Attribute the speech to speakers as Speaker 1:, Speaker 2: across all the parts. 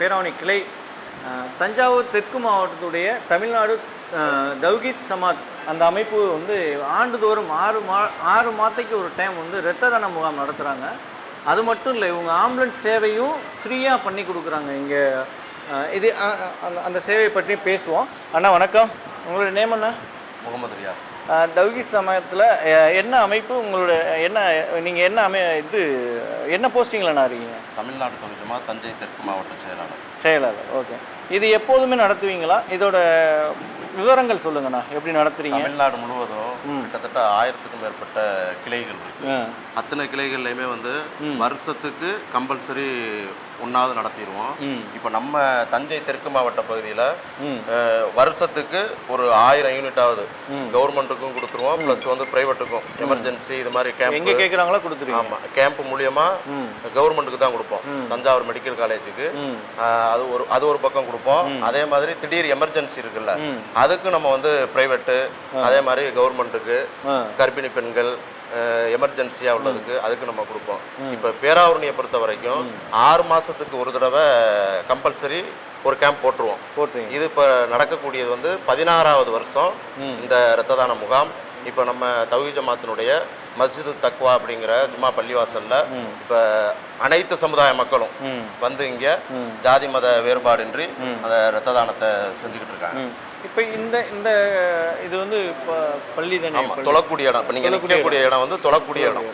Speaker 1: பேராவணி கிளை தஞ்சாவூர் தெற்கு மாவட்டத்துடைய தமிழ்நாடு அஹ், தவ்கீத் சமாத். அந்த அமைப்பு வந்து ஆண்டுதோறும் ஆறு மா ஆறு மாதத்துக்கு ஒரு டைம் வந்து இரத்த தான முகாம் நடத்துகிறாங்க அது மட்டும் இல்லை இவங்க ஆம்புலன்ஸ் சேவையும் ஃப்ரீயாக பண்ணி கொடுக்குறாங்க. இங்கே இது அந்த அந்த சேவையை பற்றி பேசுவோம். அண்ணா வணக்கம். உங்களுடைய நேம் என்ன?
Speaker 2: முகமது ரியாஸ்.
Speaker 1: தவ்கீத் சமயத்தில் என்ன அமைப்பு உங்களோட என்ன நீங்கள் என்ன அமை இது என்ன போஸ்டிங்கில் இருக்கீங்க
Speaker 2: தமிழ்நாடு தொகுஜமா தஞ்சை தெற்கு மாவட்ட செயலாளர்.
Speaker 1: செயலாளர் ஓகே. இது எப்போதுமே நடத்துவீங்களா? இதோட விவரங்கள் சொல்லுங்கண்ணா எப்படி நடத்துறீங்க?
Speaker 2: தமிழ்நாடு முழுவதும் கிட்டத்தட்ட ஆயிரத்துக்கும் மேற்பட்ட கிளைகள் இருக்கு. அத்தனை கிளைகள்லையுமே வந்து வருஷத்துக்கு கம்பல்சரி ஒன்றாவது நடத்திடுவோம். இப்போ நம்ம தஞ்சை தெற்கு மாவட்ட பகுதியில். வருஷத்துக்கு ஒரு ஆயிரம் யூனிட்டாவது கவர்மெண்ட்டுக்கும் கொடுத்துருவோம். ப்ளஸ் வந்து ப்ரைவேட்டுக்கும் எமர்ஜென்சி இது மாதிரி கேம்ப்
Speaker 1: எங்கே கேட்குறாங்களோ கொடுத்துருவீங்க.
Speaker 2: ஆமாம் கேம்ப் மூலியமா கவர்மெண்ட்டுக்கு தான் கொடுப்போம். தஞ்சாவூர் மெடிக்கல் காலேஜுக்கு. அது ஒரு அது ஒரு பக்கம் கொடுப்போம். அதே மாதிரி திடீர் எமர்ஜென்சி இருக்குல்ல அதுக்கு நம்ம வந்து பிரைவேட்டு அதே மாதிரி கவர்மெண்ட்டுக்கு. கர்ப்பிணி பெண்கள் எமர்ஜென்சியாக உள்ளதுக்கு அதுக்கு நம்ம கொடுப்போம். இப்போ பேராவூரணியை பொறுத்த வரைக்கும் ஆறு மாதத்துக்கு ஒரு தடவை கம்பல்சரி ஒரு கேம்ப் போட்டுருவோம்.
Speaker 1: போட்டுருவீங்க.
Speaker 2: இது இப்போ நடக்கக்கூடியது வந்து பதினாறாவது வருஷம் இந்த இரத்த தான முகாம். இப்போ நம்ம தௌஹி ஜமாத்தினுடைய மஸ்ஜிது தக்வா அப்படிங்கிற ஜும்மா பள்ளிவாசல்ல இப்போ அனைத்து சமுதாய மக்களும். வந்து இங்கே ஜாதி மத வேறுபாடின்றி அந்த இரத்த தானத்தை செஞ்சுக்கிட்டு இருக்காங்க.
Speaker 1: இப்போ இந்த இந்த இது வந்து இப்போ பள்ளி தானே.
Speaker 2: தொழக்கூடிய இடம். இப்போ நீங்கள் நிற்கக்கூடிய இடம். வந்து தொழக்கூடிய இடம்.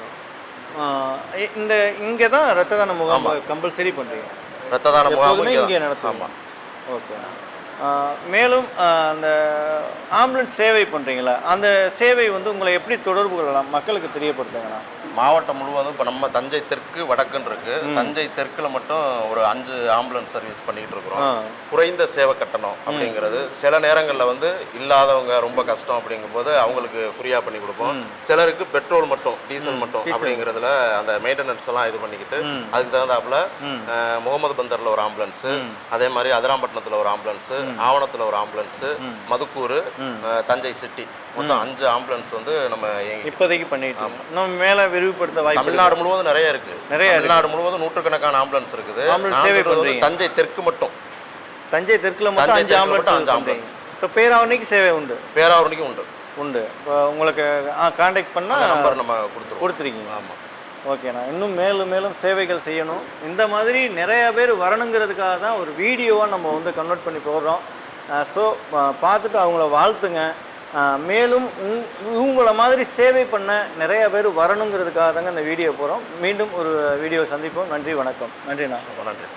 Speaker 1: இந்த இங்கே தான் ரத்த தான முகாம் கம்பல்சரி பண்ணுறீங்க
Speaker 2: இரத்த தான
Speaker 1: எப்போதுமே
Speaker 2: இங்கே
Speaker 1: இங்கே
Speaker 2: தான்.
Speaker 1: நடத்துவீங்க.
Speaker 2: ஆமா.
Speaker 1: ஓகே. மேலும் அந்த ஆம்புலன்ஸ் சேவை பண்ணுறீங்களா அந்த சேவை வந்து உங்களை எப்படி தொடர்பு கொள்ளலாம்? மக்களுக்கு தெரியப்படுத்துங்கண்ணா
Speaker 2: மாவட்டம் முழுவதும் இப்போ நம்ம தஞ்சை தெற்கு வடக்குன்னு இருக்கு. தஞ்சை தெற்குல மட்டும் ஒரு அஞ்சு ஆம்புலன்ஸ் சர்வீஸ் பண்ணிட்டு இருக்கிறோம். குறைந்த சேவை கட்டணம் அப்படிங்கிறது. சில நேரங்களில் வந்து இல்லாதவங்க ரொம்ப கஷ்டம் அப்படிங்கும்போது அவங்களுக்கு ஃப்ரீயாக பண்ணி கொடுப்போம். சிலருக்கு பெட்ரோல் மட்டும் டீசல் மட்டும் அப்படிங்கிறதுல அந்த மெயின்டெனன்ஸ் எல்லாம் இது பண்ணிக்கிட்டு அதுக்கு தகுந்தாப்புல முகமது பந்தரில் ஒரு ஆம்புலன்ஸு அதே மாதிரி அதிராம்பட்டினத்தில் ஒரு ஆம்புலன்ஸு ஆவணத்தில் ஒரு ஆம்புலன்ஸு மதுக்கூர் தஞ்சை சிட்டி மொத்தம் அஞ்சு ஆம்புலன்ஸ் வந்து நம்ம
Speaker 1: இப்போதைக்கு பண்ணிட்டு. நம்ம மேலே விரிவுபடுத்த வாய்ப்பு
Speaker 2: தமிழ்நாடு முழுவதும் நிறைய இருக்கு.
Speaker 1: நிறைய
Speaker 2: தமிழ்நாடு முழுவதும் நூற்றுக்கணக்கான ஆம்புலன்ஸ் இருக்குது.
Speaker 1: ஆம்புலன்ஸ்.
Speaker 2: தஞ்சை தெற்கு மட்டும்.
Speaker 1: தஞ்சை தெற்குல மட்டும் அஞ்சு ஆம்புலன்ஸ்
Speaker 2: அஞ்சு
Speaker 1: பண்ணுறீங்க இப்போ பேராவணிக்கு சேவை உண்டு.
Speaker 2: பேராவூரணிக்கும் உண்டு.
Speaker 1: உண்டு. இப்போ உங்களுக்கு
Speaker 2: அந்த
Speaker 1: பண்ணால்
Speaker 2: நம்பர் நம்ம கொடுத்துருவோம்.
Speaker 1: கொடுத்துருக்கீங்க.
Speaker 2: ஆமாம்
Speaker 1: ஓகேண்ணா. இன்னும் மேலும் மேலும் சேவைகள் செய்யணும். இந்த மாதிரி நிறையா பேர் வரணுங்கிறதுக்காக தான் ஒரு வீடியோவாக நம்ம வந்து கன்வெர்ட் பண்ணி போடுறோம். ஸோ பார்த்துட்டு அவங்கள வாழ்த்துங்க. மேலும் உங் இவங்கள மாதிரி சேவை பண்ண நிறைய பேர் வரணுங்கிறதுக்காக தாங்க இந்த வீடியோ போகிறோம் மீண்டும் ஒரு வீடியோ சந்திப்போம். நன்றி வணக்கம். நன்றிண்ணா.
Speaker 2: நன்றி.